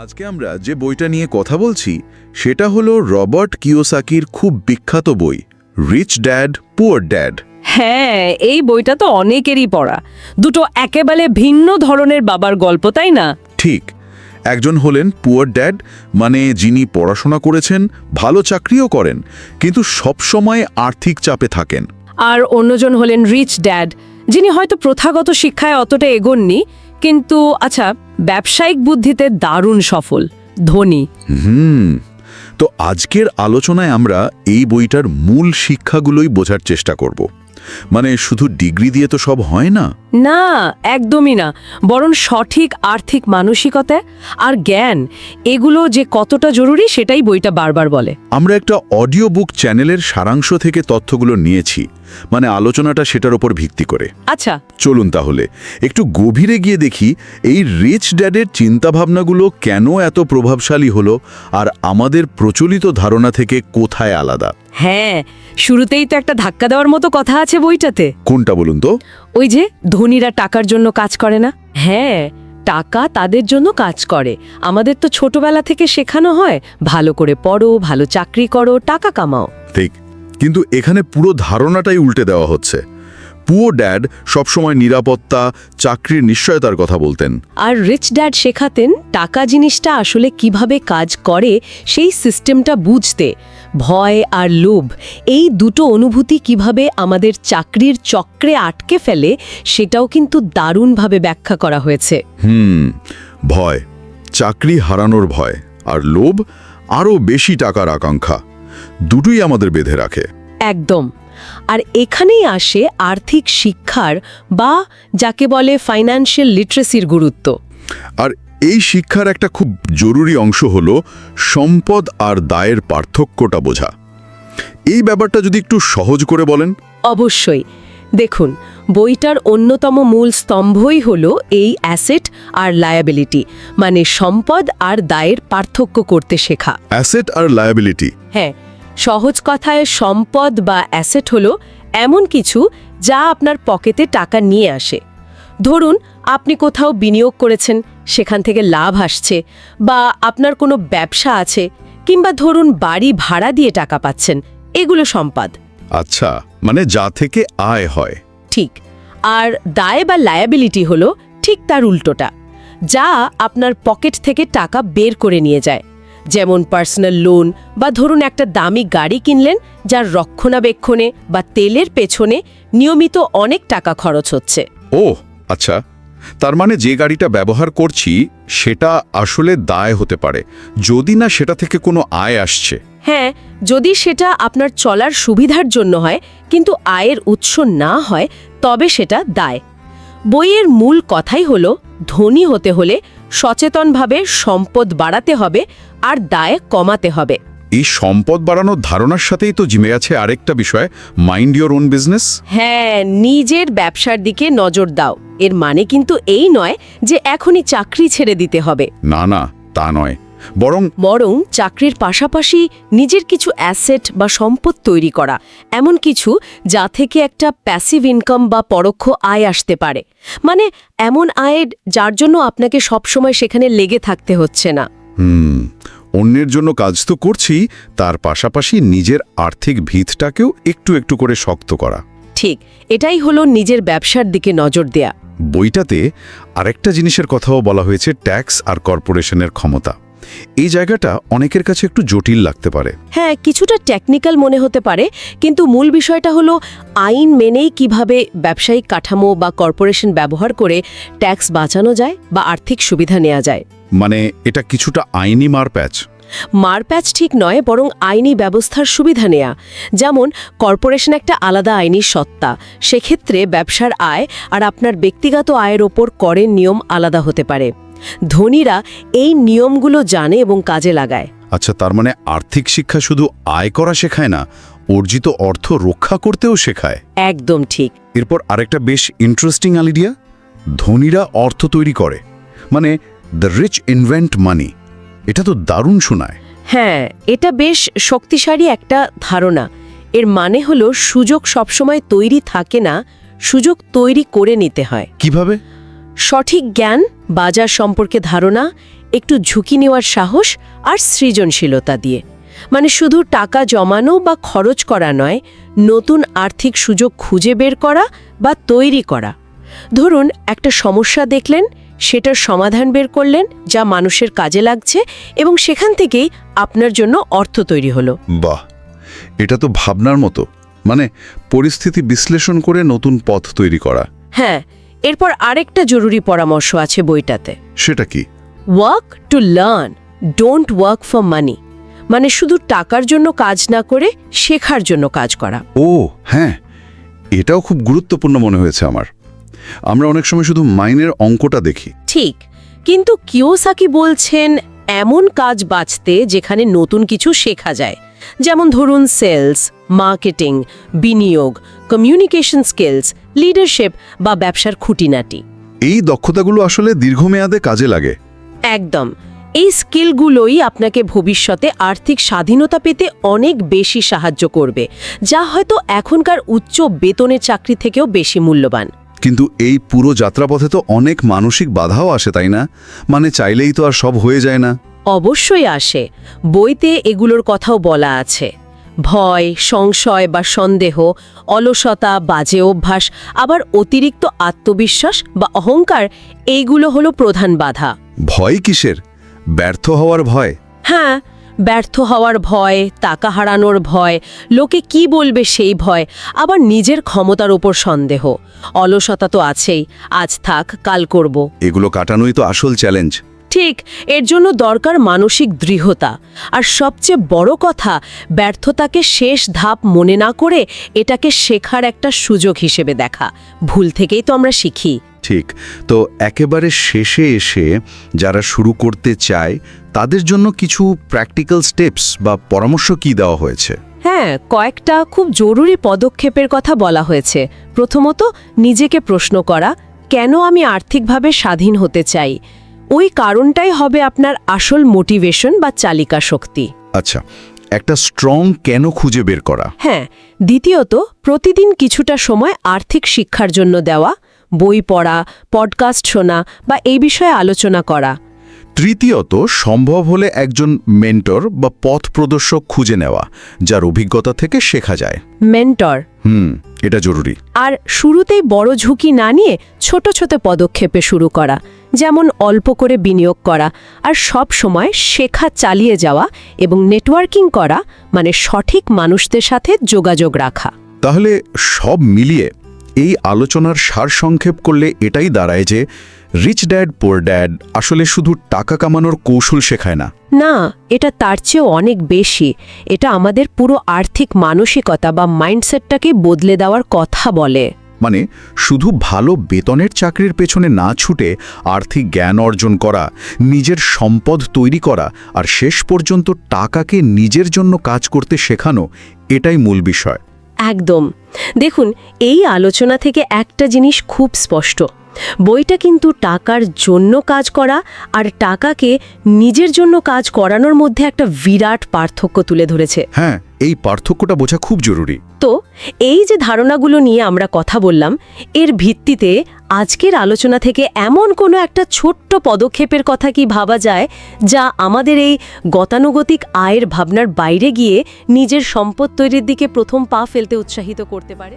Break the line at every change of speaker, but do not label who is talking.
আজকে আমরা যে বইটা নিয়ে কথা বলছি সেটা হলো রবার্ট কিওসাকির খুব বিখ্যাত বই রিচ ড্যাড পুয়ার ড্যাড।
হ্যাঁ এই বইটা তো অনেকেরই পড়া। দুটো একেবারে ভিন্ন ধরনের বাবার গল্প তাই না?
ঠিক। একজন হলেন পুয়ার ড্যাড মানে যিনি পড়াশোনা করেছেন ভালো চাকরিও করেন কিন্তু সবসময় আর্থিক চাপে থাকেন।
আর অন্যজন হলেন রিচ ড্যাড যিনি হয়তো প্রথাগত শিক্ষায় অতটা এগোননি কিন্তু আচ্ছা ব্যবসায়িক বুদ্ধিতে দারুণ সফল ধনী।
হুম তো আজকের আলোচনায় আমরা এই বইটার মূল শিক্ষাগুলোই বোঝার চেষ্টা করব। মানে শুধু ডিগ্রি দিয়ে তো সব হয় না?
না একদমই না। বরং সঠিক আর্থিক মানসিকতা আর জ্ঞান এগুলো যে কতটা জরুরি সেটাই বইটা বারবার বলে।
আমরা একটা অডিও বুক চ্যানেলের সারাংশ থেকে তথ্যগুলো নিয়েছি। মানে আলোচনাটা সেটার ওপর ভিত্তি করে।
আচ্ছা।
চলুন তাহলে একটু গভীরে গিয়ে দেখি এই রিচ ড্যাডের চিন্তাভাবনাগুলো কেন এত প্রভাবশালী হলো আর আমাদের প্রচলিত ধারণা থেকে কোথায় আলাদা?
হ্যাঁ শুরুতেই তো একটা ধাক্কা দেওয়ার মতো কথা আছে বইটাতে।
কোনটা বলুন তো?
ওই যে ধনীরা টাকার জন্য কাজ করে না? হ্যাঁ টাকা তাদের জন্য কাজ করে। আমাদের তো ছোটবেলা থেকে শেখানো হয় ভালো করে পড়ো ভালো চাকরি করো টাকা কামাও।
ঠিক। কিন্তু এখানে পুরো ধারণাটাই উল্টে দেওয়া হচ্ছে। পুও ড্যাড সবসময় নিরাপত্তা চাকরির নিশ্চয়তার কথা বলতেন।
আর রিচ ড্যাড শেখাতেন টাকা জিনিসটা আসলে কীভাবে কাজ করে সেই সিস্টেমটা বুঝতে। ভয় আর লোভ এই দুটো অনুভূতি কীভাবে আমাদের চাকরির চক্রে আটকে ফেলে সেটাও কিন্তু দারুণভাবে ব্যাখ্যা করা হয়েছে।
হুম ভয় চাকরি হারানোর ভয় আর লোভ আরও বেশি টাকার আকাঙ্ক্ষা। দুটোই আমাদের বেঁধে রাখে।
একদম। আর এখানেই আসে আর্থিক শিক্ষার বা যাকে বলে ফাইন্যান্সিয়াল লিটারেসির গুরুত্ব।
আর এই শিক্ষার একটা খুব জরুরি অংশ হল সম্পদ আর দায়ের পার্থক্যটা বোঝা। এই ব্যাপারটা যদি একটু সহজ করে বলেন।
অবশ্যই। দেখুন বইটার অন্যতম মূল স্তম্ভই হল এই অ্যাসেট আর লায়াবিলিটি মানে সম্পদ আর দায়ের পার্থক্য করতে শেখা।
অ্যাসেট আর লায়াবিলিটি।
হ্যাঁ সহজ কথায় সম্পদ বা অ্যাসেট হলো এমন কিছু যা আপনার পকেটে টাকা নিয়ে আসে। ধরুন আপনি কোথাও বিনিয়োগ করেছেন সেখান থেকে লাভ আসছে বা আপনার কোনো ব্যবসা আছে কিংবা ধরুন বাড়ি ভাড়া দিয়ে টাকা পাচ্ছেন এগুলো সম্পদ।
আচ্ছা মানে যা থেকে আয় হয়।
ঠিক আর দায় বা লায়াবিলিটি হলো ঠিক তার উল্টোটা যা আপনার পকেট থেকে টাকা বের করে নিয়ে যায়। যেমন পার্সোনাল লোন বা ধরুন একটা দামি গাড়ি কিনলেন যার রক্ষণাবেক্ষণে বা তেলের পেছনে নিয়মিত অনেক টাকা খরচ হচ্ছে।
ও আচ্ছা। তার মানে যে গাড়িটা ব্যবহার করছি সেটা আসলে দায় হতে পারে। যদি না সেটা থেকে কোনো আয় আসছে।
হ্যাঁ যদি সেটা আপনার চলার সুবিধার জন্য হয় কিন্তু আয়ের উৎস না হয় তবে সেটা দায়। বইয়ের মূল কথাই হল ধনী হতে হলে সচেতনভাবে সম্পদ বাড়াতে হবে আর দায় কমাতে হবে।
এই সম্পদ বাড়ানোর ধারণার সাথেই তো জিমে আছে আরেকটা বিষয় মাইন্ড ইউর ওন বিজনেস
হ্যাঁ নিজের ব্যবসার দিকে নজর দাও। এর মানে কিন্তু এই নয় যে এখনই চাকরি ছেড়ে দিতে হবে।
না না তা নয়। বরং
বরং চাকরির পাশাপাশি নিজের কিছু অ্যাসেট বা সম্পদ তৈরি করা এমন কিছু যা থেকে একটা প্যাসিভ ইনকাম বা পরোক্ষ আয় আসতে পারে। মানে এমন আয়ের যার জন্য আপনাকে সবসময় সেখানে লেগে থাকতে হচ্ছে না।
হুম অন্যের জন্য কাজ তো করছি তার পাশাপাশি নিজের আর্থিক ভিতটাকেও একটু একটু করে শক্ত করা।
ঠিক এটাই হলো নিজের ব্যবসার দিকে নজর দেয়া।
বইটাতে আরেকটা জিনিসের কথাও বলা হয়েছে ট্যাক্স আর কর্পোরেশনের ক্ষমতা। এই জায়গাটা অনেকের কাছে একটু জটিল লাগতে পারে।
হ্যাঁ কিছুটা টেকনিক্যাল মনে হতে পারে কিন্তু মূল বিষয়টা হলো আইন মেনেই কীভাবে ব্যবসায়িক কাঠামো বা কর্পোরেশন ব্যবহার করে ট্যাক্স বাঁচানো যায় বা আর্থিক সুবিধা নেওয়া যায়।
মানে এটা কিছুটা আইনি মারপ্যাচ
মারপ্যাচ ঠিক নয় বরং আইনি ব্যবস্থার সুবিধা নেয়া। যেমন কর্পোরেশন একটা আলাদা আইনি সত্তা সেক্ষেত্রে ব্যবসার আয় আর আপনার ব্যক্তিগত আয়ের ওপর করের নিয়ম আলাদা হতে পারে। ধনীরা এই নিয়মগুলো জানে এবং কাজে লাগায়।
আচ্ছা তার মানে আর্থিক শিক্ষা শুধু আয় করা শেখায় না অর্জিত অর্থ রক্ষা করতেও শেখায়।
একদম ঠিক।
এরপর আরেকটা বেশ ইন্টারেস্টিং আইডিয়া ধনীরা অর্থ তৈরি করে মানে দ্য রিচ ইনভেন্ট মানি এটা তো দারুণ শোনায়।
হ্যাঁ এটা বেশ শক্তিশালী একটা ধারণা। এর মানে হলো সুযোগ সবসময় তৈরি থাকে না সুযোগ তৈরি করে নিতে হয়।
কীভাবে?
সঠিক জ্ঞান বাজার সম্পর্কে ধারণা একটু ঝুঁকি নেওয়ার সাহস আর সৃজনশীলতা দিয়ে। মানে শুধু টাকা জমানো বা খরচ করা নয় নতুন আর্থিক সুযোগ খুঁজে বের করা বা তৈরি করা। ধরুন একটা সমস্যা দেখলেন সেটার সমাধান বের করলেন যা মানুষের কাজে লাগছে এবং সেখান থেকেই আপনার জন্য অর্থ তৈরি হলো।
বাহ! এটা তো ভাবনার মতো। মানে পরিস্থিতি বিশ্লেষণ করে নতুন পথ তৈরি করা।
হ্যাঁ এরপর আরেকটা জরুরি পরামর্শ আছে বইটাতে।
সেটা কি?
Work to learn don't work for money মানে শুধু টাকার জন্য কাজ না করে শেখার জন্য কাজ করা।
ও হ্যাঁ এটাও খুব গুরুত্বপূর্ণ মনে হয়েছে আমার। আমরা অনেক সময় শুধু মাইনের অঙ্কটা দেখি।
ঠিক কিন্তু কিওসাকি বলছেন এমন কাজ বাঁচতে যেখানে নতুন কিছু শেখা যায়। যেমন ধরুন সেলস মার্কেটিং বিনিয়োগ কমিউনিকেশন স্কিলস লিডারশিপ বা ব্যবসার খুঁটিনাটি।
এই দক্ষতাগুলো আসলে দীর্ঘমেয়াদে কাজে লাগে।
একদম। এই স্কিলগুলোই আপনাকে ভবিষ্যতে আর্থিক স্বাধীনতা পেতে অনেক বেশি সাহায্য করবে যা হয়তো এখনকার উচ্চ বেতনের চাকরি থেকেও বেশি মূল্যবান।
কিন্তু এই পুরো যাত্রাপথে তো অনেক মানসিক বাধাও আসে তাই না? মানে চাইলেই তো আর সব হয়ে যায় না।
অবশ্যই আসে। বইতে এগুলোর কথাও বলা আছে। ভয় সংশয় বা সন্দেহ অলসতা বাজে অভ্যাস আবার অতিরিক্ত আত্মবিশ্বাস বা অহংকার এইগুলো হলো প্রধান বাধা।
ভয় কিসের? ব্যর্থ হওয়ার ভয়?
হ্যাঁ ব্যর্থ হওয়ার ভয় টাকা হারানোর ভয় লোকে কি বলবে সেই ভয় আবার নিজের ক্ষমতার ওপর সন্দেহ। অলসতা তো আছেই আজ থাক কাল করব।
এগুলো কাটানোই তো আসল চ্যালেঞ্জ
ঠিক এর জন্য দরকার মানসিক দৃঢ়তা। আর সবচেয়ে বড় কথা ব্যর্থতাকে শেষ ধাপ মনে না করে এটাকে শেখার একটা সুযোগ হিসেবে দেখা। ভুল থেকেই তো আমরা শিখি।
ঠিক তো একেবারে শেষে এসে যারা শুরু করতে চায় তাদের জন্য কিছু প্র্যাকটিক্যাল স্টেপস বা পরামর্শ কি দেওয়া হয়েছে?
হ্যাঁ কয়েকটা খুব জরুরি পদক্ষেপের কথা বলা হয়েছে। প্রথমত নিজেকে প্রশ্ন করা কেন আমি আর্থিকভাবে স্বাধীন হতে চাই? ওই কারণটাই হবে আপনার আসল মোটিভেশন বা চালিকা শক্তি।
আচ্ছা একটা স্ট্রং কেন খুঁজে বের করা?
হ্যাঁ দ্বিতীয়ত প্রতিদিন কিছুটা সময় আর্থিক শিক্ষার জন্য দেওয়া বই পড়া পডকাস্ট শোনা বা এই বিষয়ে আলোচনা করা।
তৃতীয়ত সম্ভব হলে একজন মেন্টর বা পথ প্রদর্শক খুঁজে নেওয়া যার অভিজ্ঞতা থেকে শেখা যায়।
মেন্টর
হুম এটা জরুরি।
আর শুরুতেই বড় ঝুঁকি না নিয়ে ছোট ছোট পদক্ষেপে শুরু করা যেমন অল্প করে বিনিয়োগ করা আর সব সময় শেখা চালিয়ে যাওয়া এবং নেটওয়ার্কিং করা মানে সঠিক মানুষদের সাথে যোগাযোগ রাখা।
তাহলে সব মিলিয়ে এই আলোচনার সারসংক্ষেপ করলে এটাই দাঁড়ায় যে রিচ ড্যাড পোর ড্যাড আসলে শুধু টাকা কামানোর কৌশল শেখায় না।
না এটা তার চেয়েও অনেক বেশি। এটা আমাদের পুরো আর্থিক মানসিকতা বা মাইন্ডসেটটাকে বদলে দেওয়ার কথা বলে।
মানে শুধু ভালো বেতনের চাকরির পেছনে না ছুটে আর্থিক জ্ঞান অর্জন করা নিজের সম্পদ তৈরি করা আর শেষ পর্যন্ত টাকাকে নিজের জন্য কাজ করতে শেখানো এটাই মূল বিষয়।
একদম। দেখুন এই আলোচনা থেকে একটা জিনিস খুব স্পষ্ট। বইটা কিন্তু টাকার জন্য কাজ করা আর টাকাকে নিজের জন্য কাজ করানোর মধ্যে একটা বিরাট পার্থক্য তুলে ধরেছে।
হ্যাঁ এই পার্থক্যটা বোঝা খুব জরুরি।
তো এই যে ধারণাগুলো নিয়ে আমরা কথা বললাম এর ভিত্তিতে আজকের আলোচনা থেকে এমন কোনো একটা ছোট্ট পদক্ষেপের কথা কি ভাবা যায়, যা আমাদের এই গতানুগতিক আয়ের ভাবনার বাইরে গিয়ে নিজের সম্পদ তৈরির দিকে প্রথম পা ফেলতে উৎসাহিত করতে পারে?